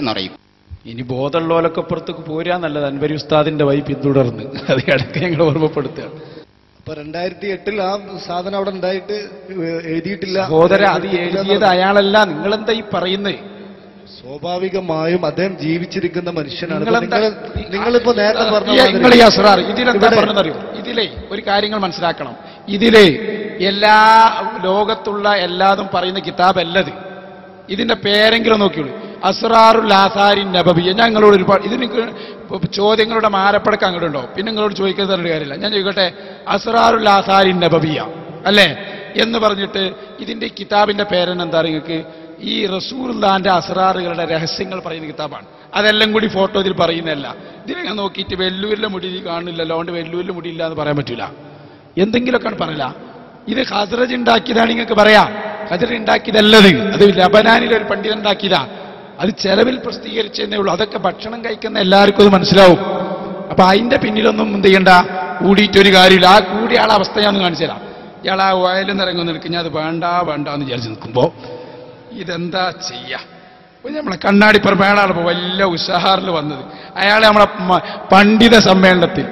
എന്നറിയും. ഇനി ബോധമുള്ളവരൊക്കെ പുറത്തേക്ക് പോരാ നല്ലത്. അൻവരി ഉസ്താദിന്റെ വൈ പിന്തുടർന്ന്. അത് ഇടയ്ക്ക് ഞങ്ങൾ ഓർമ്മപ്പെടുത്തുകയാണ് അപ്പൊ രണ്ടായിരത്തി എട്ടിൽ ആ സാധനം അവിടെ ഉണ്ടായിട്ട് എഴുതിയിട്ടില്ല. സഹോദര അത് എഴുതിയത് അയാളല്ല. നിങ്ങളെന്താ ഈ പറയുന്നത് സ്വാഭാവികമായും അദ്ദേഹം ജീവിച്ചിരിക്കുന്ന മനുഷ്യനാണ്. നിങ്ങളിപ്പോ നേരത്തെ പറഞ്ഞു ഇതിലേ ഒരു കാര്യങ്ങൾ മനസ്സിലാക്കണം. ഇതിലേ എല്ലാ ലോകത്തുള്ള എല്ലാതും പറയുന്ന കിതാബല്ലത്. ഇതിന്റെ പേരെങ്കിലും നോക്കിയുള്ളൂ. അസ്രാറുൽ ആസാരി നബബിയ ഞങ്ങളോട് ഒരുപാട് ഇത് നിങ്ങൾക്ക് ചോദ്യങ്ങളുടെ മാരപ്പടക്കം അങ്ങോട്ട് ഉണ്ടോ? പിന്നെ നിങ്ങളോട് ചോദിക്കാൻ ഒരു കാര്യമില്ല. ഞാൻ ചോദിക്കട്ടെ അസ്രാറുൽ ആസാരി നബബിയ അല്ലേ? എന്ന് പറഞ്ഞിട്ട് ഇതിന്റെ കിതാബിന്റെ പേരെന്നെന്താ നിങ്ങൾക്ക് ഈ റസൂർദാന്റെ അസ്രാറുകളുടെ രഹസ്യങ്ങൾ പറയുന്ന കിതാബാണ്. അതെല്ലാം കൂടി ഫോട്ടോ ഇതിൽ പറയുന്നതല്ല. ഇതിനെ ഞാൻ നോക്കിയിട്ട് വെല്ലൂരിലെ മുടി കാണുന്നില്ല അതുകൊണ്ട് വെല്ലൂരിലെ മുടി ഇല്ല എന്ന് പറയാൻ പറ്റില്ല എന്തെങ്കിലുമൊക്കെ പറയില്ല ഇത് ഹസ്രജ് ഉണ്ടാക്കിയതാണ് നിങ്ങൾക്ക് പറയാം. ഹസ്രജ് ഉണ്ടാക്കിയതല്ലത്. അത് ലബനാനിലെ ഒരു പണ്ഡിതൻ ഉണ്ടാക്കിയതാ. അത് ചെലവിൽ പ്രസിദ്ധീകരിച്ചതേ ഉള്ളൂ. അതൊക്കെ ഭക്ഷണം കഴിക്കുന്ന എല്ലാവർക്കും അത് മനസ്സിലാവും. അപ്പൊ അതിന്റെ പിന്നിലൊന്നും എന്ത് ചെയ്യണ്ട? കൂടിയിട്ടൊരു കാര്യമില്ല. ആ കൂടിയ ആളെ അവസ്ഥ ഞാൻ കാണിച്ചു തരാം. ഇയാൾ ആ വയലിൽ നിറങ്ങുന്ന നിൽക്കും ഞാൻ അത് വേണ്ട വേണ്ട എന്ന് വിചാരിച്ച് നിൽക്കുമ്പോ ഇതെന്താ ചെയ്യാ? നമ്മളെ കണ്ണാടി ഇപ്പൊ വലിയ ഉഷാറിൽ വന്നത്. അയാളെ നമ്മളെ പണ്ഡിത സമ്മേളനത്തിൽ.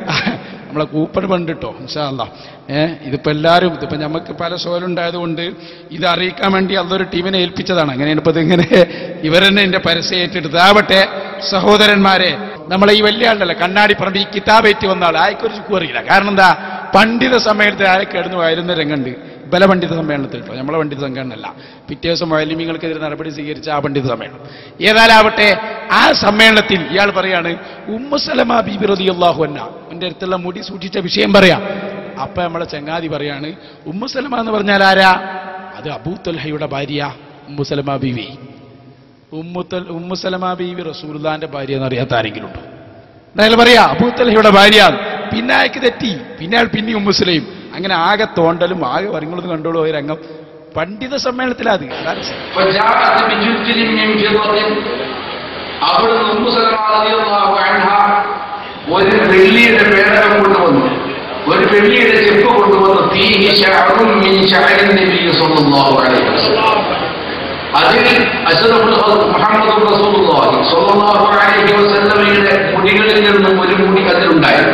നമ്മളെ കൂപ്പൺ പണ്ടിട്ടോ ഇൻഷാല്ല ഏഹ് ഇതിപ്പോ എല്ലാവരും ഇതിപ്പോ നമുക്ക് പല ഷോയിലുണ്ടായതുകൊണ്ട് ഇത് അറിയിക്കാൻ വേണ്ടി അതൊരു ടീമിനെ ഏൽപ്പിച്ചതാണ്. അങ്ങനെയാണ് ഇപ്പൊ ഇതിങ്ങനെ ഇവരെന്നെ എന്റെ പരസ്യം ഏറ്റെടുത്ത് ആവട്ടെ സഹോദരന്മാരെ നമ്മളെ ഈ വലിയ ആളുണ്ടല്ലോ കണ്ണാടിപ്പറമ്പ് ഈ കിതാബേറ്റ് വന്ന ആൾ ആയിക്കൊരു കൂറിയില്ല അറിയില്ല. കാരണം എന്താ? പണ്ഡിത സമയത്ത് ആരെ കിടന്നു? വരുന്ന രംഗമുണ്ട്. ബല പണ്ഡിത സമ്മേളനത്തിൽ കേട്ടോ നമ്മളെ പണ്ഡിത സംഘടനല്ല പിറ്റേ ദിവസം വയലിമികൾക്കെതിരെ നടപടി സ്വീകരിച്ച ആ പണ്ഡിത സമ്മേളനം. ഏതായാലാവട്ടെ ആ സമ്മേളനത്തിൽ ഇയാൾ പറയാണ് ഉമ്മസലമ ബീബി റളിയല്ലാഹു അൻഹ. എന്റെ അടുത്തുള്ള മുടി സൂക്ഷിച്ച വിഷയം പറയാം. അപ്പൊ നമ്മളെ ചങ്ങാതി പറയാണ് ഉമ്മുസലമ എന്ന് പറഞ്ഞാൽ ആരാ? അത് അബൂത്തൽഹയുടെ ഭാര്യ ഉമ്മുസലമ ബീവി. ഉമ്മുത്തൽ ഉമ്മുസലമ ബീവി റസൂലുള്ളാന്റെ ഭാര്യ എന്ന് അറിയാത്ത ആരെങ്കിലും ഉണ്ടോ? എന്തായാലും പറയാ അബൂത്തലഹയുടെ ഭാര്യ പിന്നെ അയാൾക്ക് തെറ്റി. പിന്നെ അയാൾ പിന്നെ അങ്ങനെ ആകെ തോണ്ടലും ആകെ വരങ്ങളൊന്നും കണ്ടോളൂ ഒരു രംഗം. പണ്ഡിത സമ്മേളനത്തിലാത് ഒരു വെള്ളിയുടെ പേടകം കൊണ്ടുവന്നു. ഒരു വെള്ളിയുടെ ചെപ്പ് കൊണ്ടുവന്നു. അതിൽ മുടികളിൽ നിന്നും ഒരു മുടി അതിലുണ്ടായി.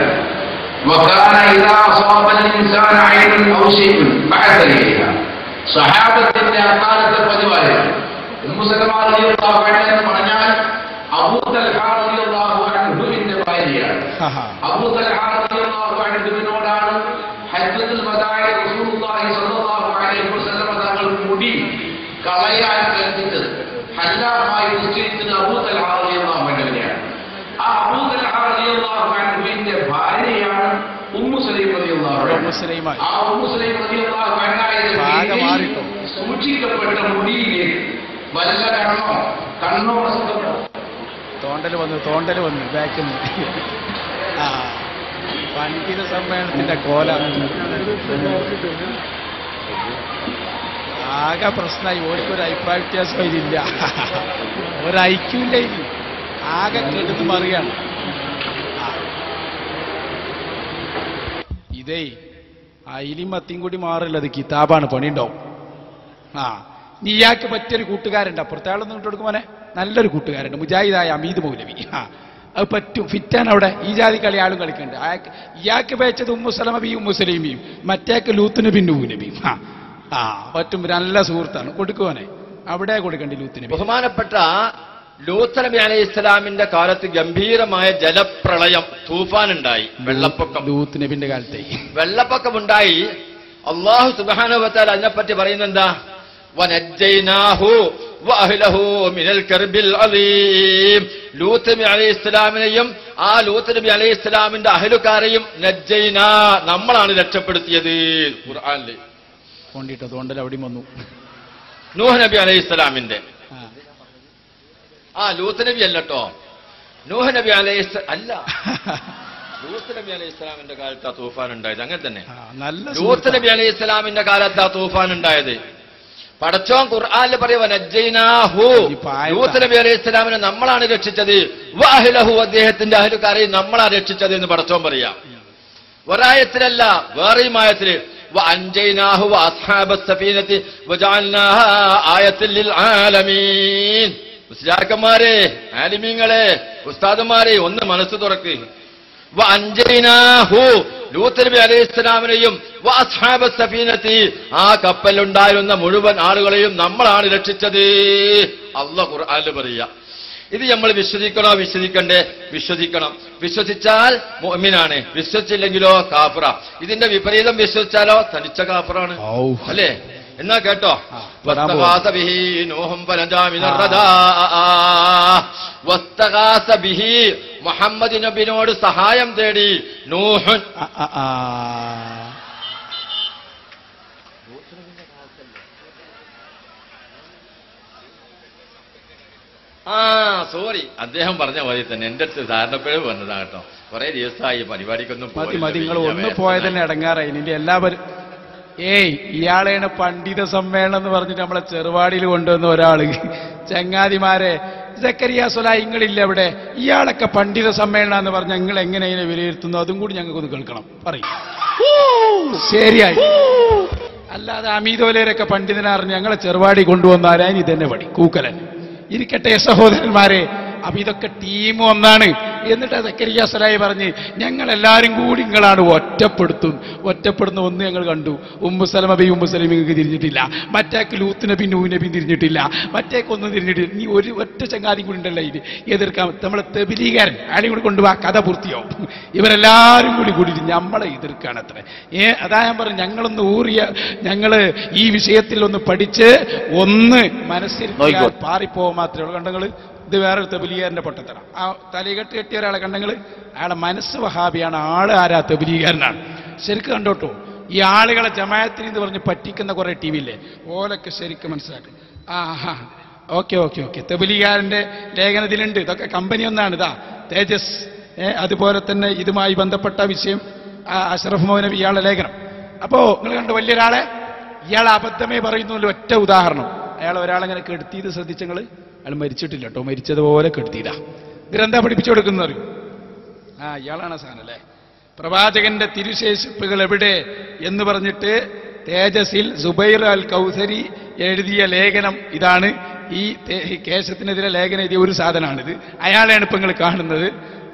ഔഷയും സഹാബത്തിന്റെ അക്കാലത്തെ പതിവായിരുന്നു എന്ന് പറഞ്ഞാൽ അബൂതൽഹുവിന്റെ ഭാര്യയാണ്. അബൂതൽഹുവിനോടാണ് ഹജ്ജത്തിൽ തങ്ങൾ മുടി കളയാൻ കൽപ്പിച്ചത് ഹല്ലാമായി നിശ്ചയിച്ചത് അബൂതൽഹാറിയാണ് ആ അബൂതൽഹാറിയുടെ ഭാര്യയാണ് ഉമ്മുസലീം സലീം റളിയല്ലാഹു അൻഹ മുസ്ലിമായി ആ മുസ്ലിം റളിയല്ലാഹു അൻഹയുടെ ആകെ കീഴിൽ മാറിട്ടോ. സൂക്ഷിക്കപ്പെട്ട മുടിയിലെ വല്ല കണ്ണോ കണ്ണോ നഷ്ടപ്പെട്ടോ തോണ്ടൽ വന്നു തോണ്ടൽ വന്നു ബാക്കിൽ നിന്ന് ആ പണ്ഡിത സമ്മേളനത്തിന്റെ കോല ആകെ പ്രശ്നമായി ഓർക്കൊരു അഭിപ്രായ വ്യത്യാസം ഇതില്ല. ഒരു ഐക്യമില്ല ഇനി ആകെ കെടുത്ത് മറിയാണ് ആ. ഇതേ അയിലും മത്തിയും കൂടി മാറില്ല അത് കിതാബാണ് പണിയുണ്ടാവും. ആ നീയാക്ക് പറ്റിയൊരു കൂട്ടുകാരുണ്ട്. അപ്പുറത്തെ ആളൊന്നും കൊടുക്കുമോനെ നല്ലൊരു കൂട്ടുകാരുണ്ട്. മുജാഹിദായ അമീദ് മൗലവി. ആ അത് പറ്റും. ഫിറ്റാണ് അവിടെ. ഈ ജാതി കളി ആളും കളിക്കുന്നുണ്ട് അയാൾക്ക് ഇയാൾക്ക് പേച്ചത് ഉമ്മുസലമ ബി ഉമ്മുസലീമിയും മറ്റേക്ക് ലൂത്തിന് നബിയും നൂഹ് നബിയും ആ ആ പറ്റും. നല്ല സുഹൃത്താണ്. കൊടുക്കുവാനെ അവിടെ കൊടുക്കണ്ടി ലൂത്തിന് ബഹുമാനപ്പെട്ട ലൂത്ത് നബി അലൈഹി ഇസ്ലാമിന്റെ കാലത്ത് ഗംഭീരമായ ജലപ്രളയം തൂഫാൻ ഉണ്ടായി വെള്ളപ്പൊക്കം. ലൂത്ത് നബിന്റെ കാലത്തെ. വെള്ളപ്പൊക്കമുണ്ടായി. അള്ളാഹു സുബാനുഭവത്താൽ അതിനെപ്പറ്റി പറയുന്നത് എന്താ ലൂത്ത് നബി അലൈഹി ഇസ്ലാമിനെയും ആ ലൂത്ത് നബി അലൈഹി ഇസ്ലാമിന്റെ അഹലുകാരെയും നജ്ജൈന നമ്മളാണ് രക്ഷപ്പെടുത്തിയത്. ഖുർആനിൽ കൊണ്ടിട്ട് തോണ്ടൽ അവിടെയും വന്നു. നൂഹ് നബി അലൈഹി ഇസ്ലാമിന്റെ ആ ലൂത്ത് നബി അല്ലട്ടോ. നൂഹ നബി അലൈഹി അല്ല. ലൂത്ത് നബി അലൈഹി ഇസ്ലാമിന്റെ കാലത്ത് ആ തൂഫാൻ ഉണ്ടായത്. അങ്ങനെ തന്നെ. ലൂത്ത് നബി അലൈഹി ഇസ്ലാമിന്റെ കാലത്ത് ആ തൂഫാൻ ഉണ്ടായത്. പടച്ചോൻ ഖുർആാനിൽ പറയുവാൻ നബി അലൈഹി നമ്മളാണ് രക്ഷിച്ചത്. വാഹിലഹു അദ്ദേഹത്തിന്റെ അഹലുകാരെയും നമ്മളാ രക്ഷിച്ചത് എന്ന് പടച്ചോൻ പറയാം. ഒരായത്തിലല്ല വേറെയും ആയത്തിൽ ആയത്തിൽ ആലമീൻ. ഉസ്ലാക്കന്മാരെ ആലിമീങ്ങളെ ഉസ്താദന്മാരെ ഒന്ന് മനസ്സ് തുറക്ക്. ലൂത്തനബി ആ കപ്പലുണ്ടായിരുന്ന മുഴുവൻ ആളുകളെയും നമ്മളാണ് രക്ഷിച്ചത്. അള്ള ഖുർആാനിൽ പറയുക. ഇത് നമ്മൾ വിശ്വസിക്കണോ വിശ്വസിക്കണ്ടേ? വിശ്വസിക്കണം. വിശ്വസിച്ചാൽ മൊമിനാണ് വിശ്വസിച്ചില്ലെങ്കിലോ കാഫറ. ഇതിന്റെ വിപരീതം വിശ്വസിച്ചാലോ തനിച്ച കാഫറാണ്. അല്ലേ? എന്നാ കേട്ടോ? മുഹമ്മദ് നബിനോട് സഹായം തേടി നൂഹുൻ. ആ, സോറി. അദ്ദേഹം പറഞ്ഞ പോലെ തന്നെ എന്റെ അടുത്ത് ധാരണപ്പേര് വന്നതാ കേട്ടോ. കുറെ ദിവസമായി പരിപാടിക്കൊന്നും മതി പോയില്ല. മതി നിങ്ങൾ ഒന്ന് പോയതന്നെ അടങ്ങാറായി നിന്റെ എല്ലാവരും ഏയ് ഇയാളെയാണ് പണ്ഡിത സമ്മേളനം എന്ന് പറഞ്ഞിട്ട് നമ്മളെ ചെറുവാടിയിൽ കൊണ്ടുവന്ന ഒരാൾ. ചങ്ങാതിമാരെ ജക്കരിയ സുല ഇങ്ങളില്ല ഇവിടെ. ഇയാളൊക്കെ പണ്ഡിത സമ്മേളനം എന്ന് പറഞ്ഞ നിങ്ങൾ എങ്ങനെ ഇതിനെ വിലയിരുത്തുന്നു? അതും കൂടി ഞങ്ങൾക്കൊന്ന് കേൾക്കണം. പറയും. ശരിയായി. അല്ലാതെ അമീതോലരൊക്കെ പണ്ഡിതനറിഞ്ഞ് ഞങ്ങളെ ചെറുവാടി കൊണ്ടുവന്നാലും ഇതന്നെ പടി കൂക്കലൻ. ഇരിക്കട്ടെ സഹോദരന്മാരെ. അപ്പൊ ഇതൊക്കെ ടീം ഒന്നാണ്. എന്നിട്ട് സക്കരിയ സലായി പറഞ്ഞ് ഞങ്ങൾ എല്ലാവരും കൂടി നിങ്ങളാണ് ഒറ്റപ്പെടുത്തും. ഒറ്റപ്പെടുന്ന ഒന്ന് ഞങ്ങൾ കണ്ടു. ഉമ്മുസലമ ബി ഉമ്മു നിങ്ങൾക്ക് തിരിഞ്ഞിട്ടില്ല. മറ്റേക്ക് ലൂത്ത് നബി നൂ നബി തിരിഞ്ഞിട്ടില്ല. മറ്റേക്കൊന്നും തിരിഞ്ഞിട്ടില്ല. നീ ഒരു ഒറ്റ ചങ്ങാതി കൂടി ഉണ്ടല്ലോ ഇത്. എതിർക്കാൻ നമ്മളെ തെബിലീകാരൻ ആരെയും കൂടി കൊണ്ടുപോവാ കഥ പൂർത്തിയാവും. ഇവരെല്ലാവരും കൂടി കൂടി നമ്മളെ എതിർക്കാണ് അത്ര. ഏ അതാ ഞാൻ പറഞ്ഞു ഞങ്ങളൊന്ന് ഊറിയ ഞങ്ങൾ ഈ വിഷയത്തിൽ ഒന്ന് പഠിച്ച് ഒന്ന് മനസ്സിൽ. പാറിപ്പോവാൻ മാത്രമേ ഉള്ളൂ. കണ്ടങ്ങൾ ഇത് വേറൊരു തെബിലീകാരന്റെ പൊട്ടത്തറ ആ തലകെട്ട് കെട്ടിയ ഒരാളെ കണ്ടെങ്കിൽ അയാളെ മനസ്സ് വഹാബിയാണ്. ആൾ ആരാ? തെബിലീകാരനാണ് ശരിക്കും കണ്ടോട്ടോ? ഈ ആളുകളെ ജമായത്തിന് എന്ന് പറഞ്ഞ് പറ്റിക്കുന്ന കുറെ ടി ഇല്ലേ ഓലൊക്കെ ശരിക്കും മനസ്സിലാക്കി. ആ ഹാ ഓക്കെ ഓക്കെ. ഓക്കെ തെബിലികാരന്റെ ലേഖനത്തിലുണ്ട് ഇതൊക്കെ കമ്പനി ഒന്നാണ്. ഇതാ തേജസ്. അതുപോലെ തന്നെ ഇതുമായി ബന്ധപ്പെട്ട വിഷയം അഷ്റഫ് മൗനബി ഇയാളുടെ ലേഖനം. അപ്പോ നിങ്ങൾ കണ്ടു വലിയൊരാളെ ഇയാൾ അബദ്ധമേ പറയുന്നു ഒറ്റ ഉദാഹരണം. അയാൾ ഒരാളെങ്ങനെ കെടുത്തിയത് ശ്രദ്ധിച്ചങ്ങൾ അയാൾ മരിച്ചിട്ടില്ല കേട്ടോ മരിച്ചതുപോലെ കെടുത്തിയില്ല ഇവരെന്താ പഠിപ്പിച്ചു കൊടുക്കുന്നത് അറിയൂ ആ ഇയാളാണ് സാധനം അല്ലേ? പ്രവാചകന്റെ തിരുശേഷിപ്പുകൾ എവിടെ എന്ന് പറഞ്ഞിട്ട് തേജസിൽ സുബൈർ അൽ കൗസരി എഴുതിയ ലേഖനം ഇതാണ്. ഈ കേശത്തിനെതിരെ ലേഖനം എഴുതിയ ഒരു സാധനമാണിത്. അയാളെയാണ് ഇപ്പൊ നിങ്ങൾ കാണുന്നത്.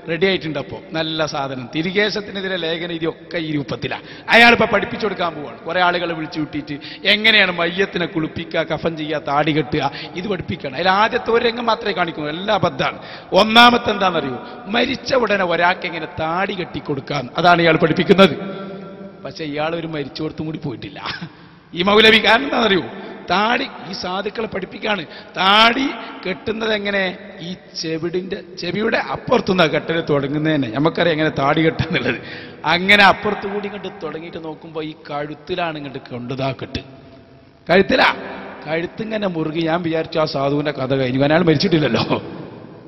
റെഡി ആയിട്ടുണ്ട് അപ്പോ നല്ല സാധനം. തിരികേശത്തിനെതിരെ ലേഖനം ഇതൊക്കെ ഈ രൂപത്തിലാണ് അയാളിപ്പോ പഠിപ്പിച്ചു കൊടുക്കാൻ പോവാണ്. കുറെ ആളുകളെ വിളിച്ചു കൂട്ടിയിട്ട് എങ്ങനെയാണ് മയ്യത്തിനെ കുളിപ്പിക്കുക കഫൻ ചെയ്യുക താടി കെട്ടുക ഇത് പഠിപ്പിക്കണം. അതിൽ ആദ്യത്തെ ഒരു രംഗം മാത്രമേ കാണിക്കൂ. എല്ലാ അബദ്ധാണ് ഒന്നാമത്തെ എന്താണെന്നറിയൂ? മരിച്ച ഉടനെ ഒരാൾക്ക് എങ്ങനെ താടി കെട്ടി കെട്ടിക്കൊടുക്കാൻ അതാണ് ഇയാൾ പഠിപ്പിക്കുന്നത്. പക്ഷെ ഇയാൾ ഒരു മരിച്ചോടത്തും കൂടി പോയിട്ടില്ല. ഈ മൗലവി കാരണം എന്താണെന്നറിയോ? താടി ഈ സാധുക്കളെ പഠിപ്പിക്കുകയാണ് താടി കെട്ടുന്നത് എങ്ങനെ? ഈ ചെവിടിന്റെ ചെവിയുടെ അപ്പുറത്തുനിന്നാണ് കെട്ടൽ തുടങ്ങുന്നതന്നെ. നമുക്കറിയാം എങ്ങനെ താടി കെട്ടുന്നുള്ളത് അങ്ങനെ അപ്പുറത്ത് കൂടി ഇങ്ങോട്ട് തുടങ്ങിയിട്ട് നോക്കുമ്പോൾ ഈ കഴുത്തിലാണ് ഇങ്ങോട്ട് കൊണ്ടുതാ കെട്ട്. കഴുത്തിലാ. കഴുത്തിങ്ങനെ മുറുകി. ഞാൻ വിചാരിച്ചു ആ സാധുവിന്റെ കഥ കഴിഞ്ഞു. അയാൾ മരിച്ചിട്ടില്ലല്ലോ.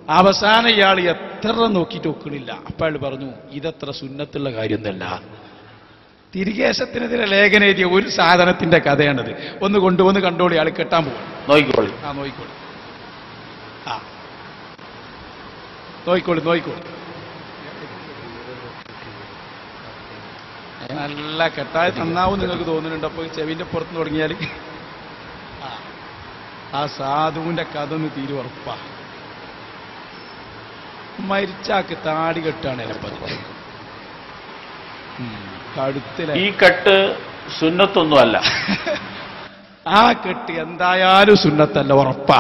അവസാനം ഇയാൾ എത്ര നോക്കിയിട്ട് ഒക്കണില്ല അപ്പോൾ അയാൾ പറഞ്ഞു ഇതത്ര സുന്നത്തുള്ള കാര്യമൊന്നുമല്ല. തിരികേശത്തിനെതിരെ ലേഖനം എഴുതിയ ഒരു സാധനത്തിന്റെ കഥയാണത്. ഒന്ന് കൊണ്ടുവന്ന് കണ്ടോളി ആൾ കെട്ടാൻ പോകും നോയിക്കോളി ആ നോയിക്കോളി ആ. നോയിക്കോളി നോയിക്കോളി നല്ല കെട്ടായി നന്നാവും നിങ്ങൾക്ക് തോന്നുന്നുണ്ട്. അപ്പൊ ചെവിന്റെ പുറത്ത് തുടങ്ങിയാൽ ആ. സാധുവിന്റെ കഥ ഒന്ന് തീരുവറപ്പാ മരിച്ചാക്ക് താടി കെട്ടാണ്. കഴുത്തിലെ ഈ കെട്ട് സുന്നത്തൊന്നുമല്ല. ആ കെട്ട് എന്തായാലും സുന്നത്തല്ല ഉറപ്പാ.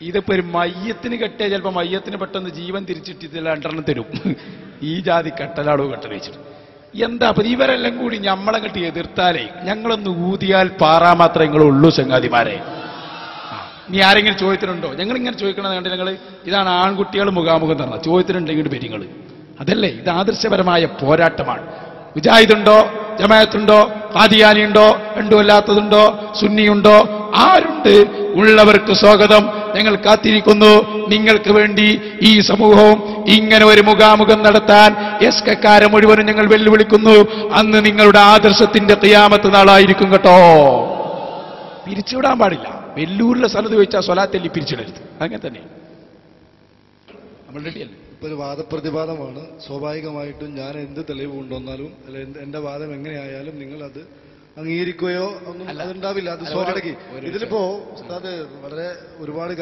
ഇതിപ്പോ ഒരു മയ്യത്തിന് കെട്ടിയാൽ ചിലപ്പോ മയ്യത്തിന് പെട്ടെന്ന് ജീവൻ തിരിച്ചിട്ട് ഇതിൽ രണ്ടെണ്ണം തരും. ഈ ജാതി കെട്ടലാളോ കെട്ടൽ വെച്ചിട്ട്. എന്താ അപ്പൊ ഇവരെല്ലാം കൂടി ഞമ്മളെ കെട്ടി എതിർത്താലേ ഞങ്ങളൊന്ന് ഊതിയാൽ പാറാ മാത്രമേ നിങ്ങളുള്ളൂ ചങ്ങാതിമാരെ. നീ ആരെങ്കിലും ചോദ്യത്തിനുണ്ടോ ഞങ്ങൾ ഇങ്ങനെ ചോദിക്കണമെന്ന് കണ്ടില്ല ഞങ്ങൾ ഇതാണ് ആൺകുട്ടികൾ മുഖാമുഖം തരണം ചോദ്യത്തിനുണ്ടെങ്കിൽ വരും നിങ്ങൾ അതല്ലേ? ഇത് ആദർശപരമായ പോരാട്ടമാണ്. മുജാഹിദുണ്ടോ? ജമായത്തുണ്ടോ ഖാദിയാനിയുണ്ടോ? ഉണ്ടോ അല്ലാത്തതുണ്ടോ സുന്നിയുണ്ടോ? ആരുണ്ട്? ഉള്ളവർക്ക് സ്വാഗതം. ഞങ്ങൾ കാത്തിരിക്കുന്നു. നിങ്ങൾക്ക് വേണ്ടി ഈ സമൂഹവും ഇങ്ങനെ ഒരു മുഖാമുഖം നടത്താൻ എസ് കക്കാരെ മുഴുവനും ഞങ്ങൾ വെല്ലുവിളിക്കുന്നു. അന്ന് നിങ്ങളുടെ ആദർശത്തിന്റെ തിയാമത്ത് നാളായിരിക്കും കേട്ടോ. പിരിച്ചുവിടാൻ പാടില്ല. വെല്ലൂരിലെ സ്ഥലത്ത് ചോദിച്ചാൽ സ്വലാത്തല്ലി പിരിച്ചിടരുത്. അങ്ങനെ തന്നെ. നമ്മൾ റെഡിയല്ലേ ഒരു വാദപ്രതിവാദമാണ്. സ്വാഭാവികമായിട്ടും ഞാൻ എന്ത് തെളിവ് കൊണ്ടുവന്നാലും അല്ലെ എന്റെ വാദം എങ്ങനെയായാലും നിങ്ങൾ അത് അംഗീകരിക്കുകയോ ഒന്നും അതുണ്ടാവില്ല. അത് സ്വാഭാവിക ഇതിലിപ്പോ ഉസ്താദ് വളരെ ഒരുപാട്